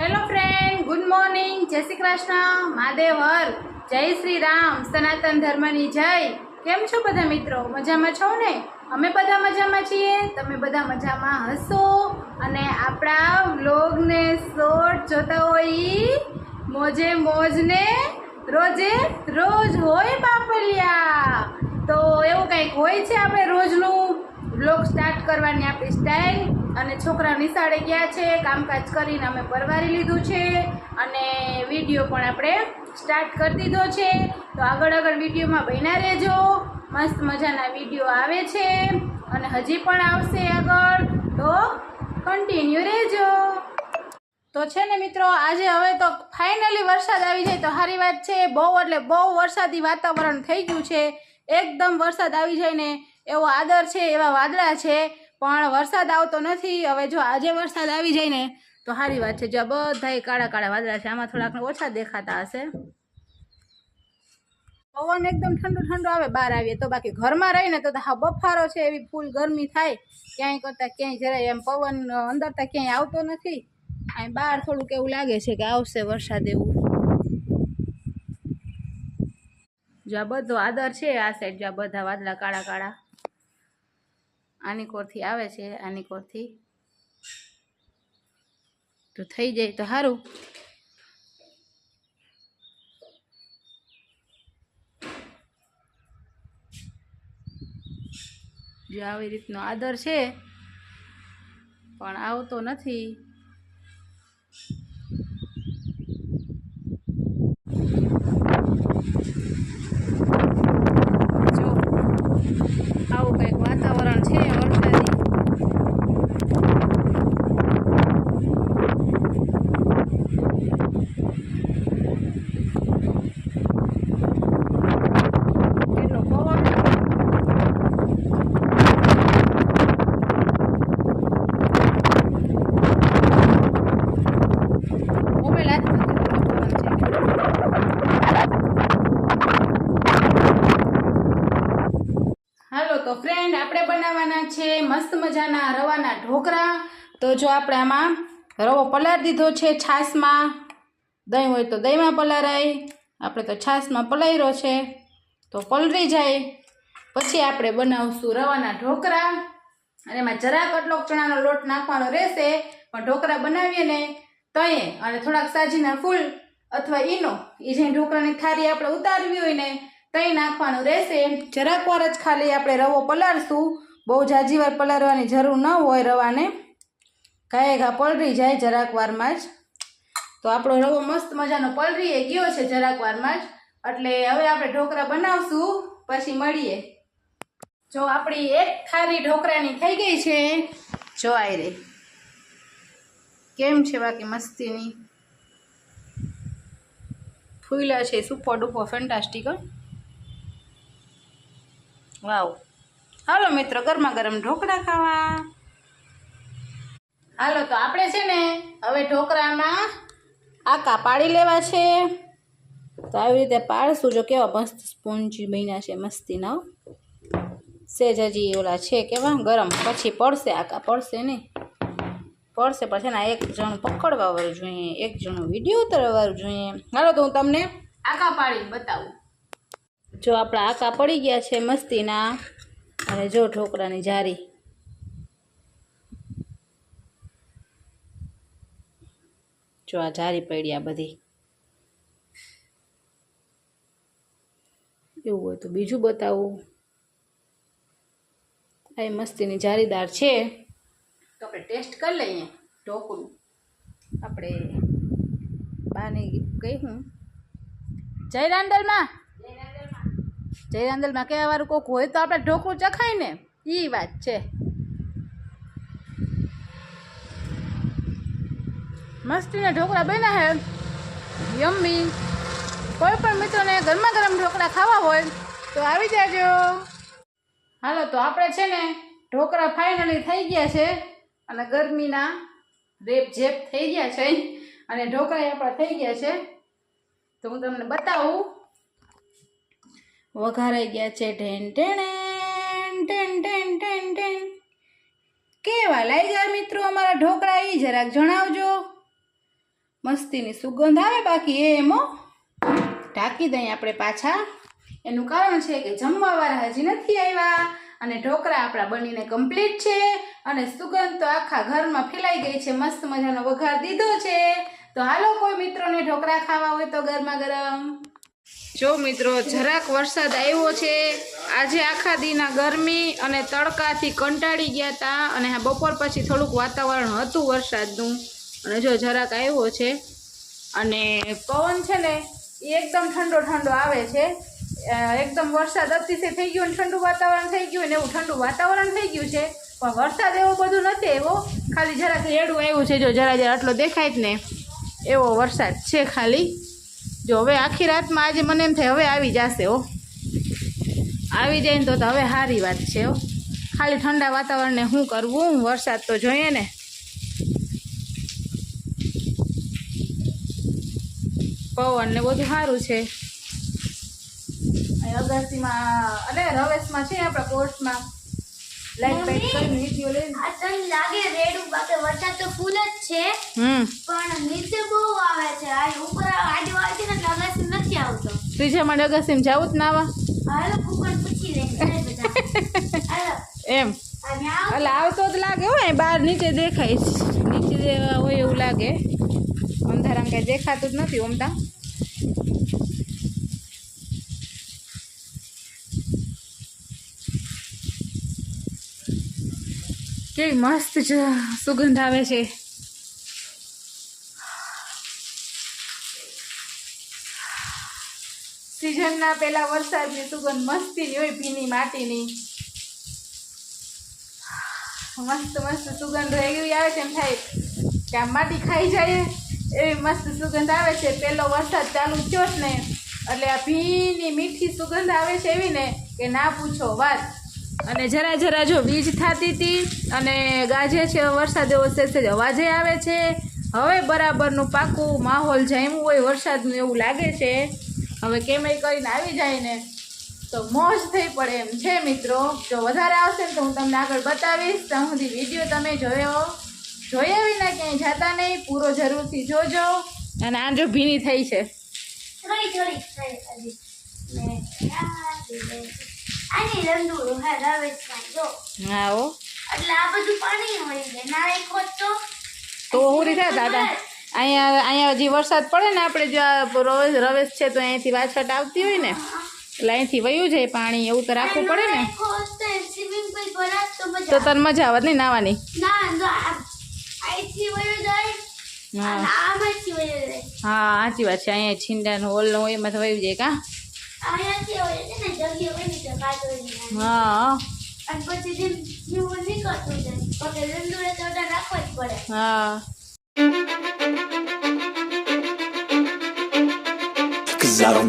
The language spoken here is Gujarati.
હેલો ફ્રેન્ડ ગુડ મોર્નિંગ જય શ્રી કૃષ્ણ. મહાદેવ હર જય શ્રી રામ. સનાતન ધર્મની જય. કેમ છો બધા મિત્રો? મજામાં છો ને? અમે બધા મજામાં છીએ. તમે બધા મજામાં હશો? અને આપણા વ્લોગને શોર્ટ જોતા હોય, મોજે મોજને, રોજે રોજ હોય બાપલિયા તો એવું કંઈક હોય છે આપણે રોજનું? બ્લોગ સ્ટાર્ટ કરવાની આપણી સ્ટાઇલ અને છોકરા નિશાળે ગયા છે, કામકાજ કરીને અમે પરવારી લીધું છે. અને વીડિયો પણ આપણે સ્ટાર્ટ કરી દીધો છે. તો આગળ આગળ વિડીયોમાં બન્યા રહેજો. મસ્ત મજાના વીડિયો આવે છે. અને હજી પણ આવશે આગળ. તો કન્ટિન્યુ રહેજો. તો છે ને મિત્રો, આજે હવે તો ફાઇનલી વરસાદ આવી જાય તો સારી વાત છે. બહુ એટલે બહુ વરસાદી વાતાવરણ થઈ ગયું છે. એકદમ વરસાદ આવી જાય ને એવો આદર છે, એવા વાદળા છે, પણ વરસાદ આવતો નથી. હવે જો આજે વરસાદ આવી જાય ને, તો સારી વાત છે. જો બધા કાળા કાળા વાદળા છે. આમાં થોડાક ઓછા દેખાતા હશે. પવન એકદમ ઠંડુ ઠંડુ આવે, બહાર આવીએ તો. બાકી ઘરમાં રહીને તો હા બફારો છે, એવી ફૂલ ગરમી થાય. ક્યાંય કરતાં ક્યાંય જરાય એમ પવન અંદર તો ક્યાંય આવતો નથી. અહીં બહાર થોડુંક એવું લાગે છે કે આવશે વરસાદ એવું. જો આ બધો આદર છે, આ સાઈડ જો આ બધા વાદળા કાળા કાળા. આની કોરથી આવે છે, આની કોરથી તો થઈ જાય તો સારું જો આવી રીતનો આદર છે, પણ આવતો નથી જો આવું કંઈક વાતાવરણ છે વરસાદી કેટલો પવન મોબાઈલ હાથમાં હાલો તો ફ્રેન્ડ આપણે બનાવવાના છે મસ્ત મજાના રવાના ઢોકળા તો જો આપણે આમાં રવો પલાળી દીધો છે છાશમાં. દહીં હોય તો દહીંમાં પલારાય આપણે તો છાશમાં પલાયરો છે. તો પલળી જાય. પછી આપણે બનાવશું રવાના ઢોકળા અને એમાં જરાક આટલો ચણાનો લોટ નાખવાનો રહેશે. પણ ઢોકળા બનાવીએ ને તયે અને થોડાક સાજીના ફૂલ અથવા ઈનો એ જે ઢોકળાની થાળી આપણે ઉતારવી હોય ને તઈ નાખવાનું રહેશે. જરાક વાર જ ખાલી આપણે રવો પલાળશું. બહુ જાજી વાર પલાળવાની જરૂર ન હોય રવાને. ઘાએ ઘા પલળી જાય જરાક વારમાં જ. તો આપણો રવો મસ્ત મજાનો પલળીએ ગયો છે જરાક વારમાં જ. એટલે હવે આપણે ઢોકળા બનાવશું. પછી મળીએ. જો આપણી એક થારી ઢોકળાની થઈ ગઈ છે. જો આઈ રે. કેમ છે બાકી મસ્તીની? ફૂલા છે, સુપર ડુપર ફેન્ટાસ્ટિક વાવ. હાલો મિત્રો, ગરમા ગરમ ઢોકળા ખાવા. હાલો તો આપણે છે ને હવે ઢોકળામાં આકા પાડી લેવા છે. તો આવી રીતે પાડશું. જો કેવા મસ્ત સ્પોન્જી બન્યા છે મસ્તીના સેજ હજી ઓલા છે કેવા? ગરમ. પછી પડશે આકા, પડશે નહીં. પડશે છે ને એક જણ પકડવા વાળું જોઈએ, એક જણો વીડિયો ઉતરવા વાળું જોઈએ. હાલો તો હું તમને આકા પાડીને બતાવું. જો આપણા આકા પડી ગયા છે મસ્તીના, અને જો ઢોકળાની જારી. જો આ જારી પડી આ બધી. એવું હોય તો બીજું બતાવું. આ એ મસ્તીની જારીદાર છે. તો આપણે ટેસ્ટ કરી લઈએ ઢોકળું. આપણે બાને કહી હું. જય રાંદલમાં જય રાંદલમાં કહેવા વાળું કોક હોય તો આપણે ઢોકળું ચખાય ને. એ વાત છે. મસ્તીના ઢોકળા બન્યા હે. યમ્મી. કોઈ પણ મિત્રોને ગરમા ગરમ ઢોકળા ખાવા હોય તો આવી જાજો. હાલો, તો આપણે છે ને ઢોકળા ફાઇનલી થઈ ગયા છે અને ગરમીના રેપ ઝેપ થઈ ગયા છે. અને ઢોકળા આપણા થઈ ગયા છે. તો હું તમને બતાવું વઘારાઈ ગયા છે. ઢેન, ઢેણ, ઢેન ઢેન ટેન ટેન કેવા લાગ્યા મિત્રો અમારા ઢોકળા? એ જરાક જણાવજો. મસ્તીની સુગંધ આવે બાકી એ એમો ઢાંકી દઈએ આપણે પાછા. એનું કારણ છે કે જમવાવાળા હજી નથી આવ્યા અને ઢોકળા આપણા બનીને કમ્પ્લીટ છે અને સુગંધ તો આખા ઘરમાં ફેલાઈ ગઈ છે. મસ્ત મજાનો વઘાર દીધો છે. તો હાલો કોઈ મિત્રોને ઢોકળા ખાવા હોય તો ગરમા ગરમ. જો મિત્રો, જરાક વરસાદ આવ્યો છે. આજે આખા દીના ગરમી અને તડકાથી કંટાળી ગયા હતા અને બપોર પછી થોડુંક વાતાવરણ હતું વરસાદનું. અને જો જરાક આવ્યો છે અને પવન છે ને, એ એકદમ ઠંડો ઠંડો આવે છે. એકદમ વરસાદ અતિશય થઈ ગયો ઠંડુ વાતાવરણ થઈ ગયું ને એવું ઠંડુ વાતાવરણ થઈ ગયું છે. પણ વરસાદ એવો બધું નથી એવો ખાલી જરાક રેડું આવ્યું છે જો જરા જરા આટલો દેખાય જ ને. એવો વરસાદ છે ખાલી. જો હવે આખી રાતમાં આજે મને એમ થાય હવે આવી જશે હો. આવી જાય ને તો તો હવે સારી વાત છે હો. ખાલી ઠંડા વાતાવરણને શું કરવું વરસાદ તો જોઈએ ને. પવન ને બધું સારું છે. અહીં અગાસીમાં અને રવેશમાં છે આપણા પોસ્ટમાં લાઈટ બાઈટ કરીને વીડિયો લઈને. આ લાગે રેડ બાકી વરસાદ તો ફૂલ જ છે. હમ. પણ નીચે બહુ આવે છે. આ ઉપર આવતો ત્રીજા માળે અગાસીમાં જાવું જ ના આવા એમ. એટલે આવતો જ લાગે હોય બહાર નીચે દેખાય છે. નીચે હોય એવું લાગે. અંધારામાં કાંઈ દેખાતું જ નથી ઓમતા. કેવી મસ્ત સુગંધ આવે છે. સિઝનના પહેલાં વરસાદની સુગંધ મસ્તી હોય ભીની માટીની. મસ્ત મસ્ત સુગંધ એવી આવે છે એમ થાય કે આ માટી ખાઈ જાય એવી મસ્ત સુગંધ આવે છે. પહેલો વરસાદ ચાલુ થયો જ ને, એટલે આ ભીની મીઠી સુગંધ આવે છે એવી ને કે ના પૂછો વાત. અને જરા જરા જો વીજ થતી હતી અને ગાજે છે, વરસાદ એવો સેજ અવાજે આવે છે. હવે બરાબરનું પાકું માહોલ જામ્યું હોય, વરસાદનું એવું લાગે છે. હવે કેમે કરીને આવી જાય ને તો મોજ થઈ પડે એમ છે મિત્રો. જો વધારે આવશે ને તો હું તમને આગળ બતાવીશ. ત્યાં સુધી વીડિયો તમે જોયો? જોયા વિના ક્યાંય જતા નહીં. પૂરો જરૂરથી જોજો. અને આ જો ભીની થઈ છે. હા ઓ એટલે આ બધું પાણી હોય તો હું રીતે દાદા? અહીંયા અહીંયા હજી વરસાદ પડે ને આપણે જો આ રવેશ રવેશ છે તો અહીંયાથી વાછટ આવતી હોય ને એટલે અહીંથી વયું જાય પાણી એવું તો રાખવું પડે ને. તો તને મજા આવત નહીં નાવાની હા. સાચી વાત છે. અહીંયા છીંડાનો હોલનો હોય એમાં તો વયું જાય કા? હા. હા. Cause I don't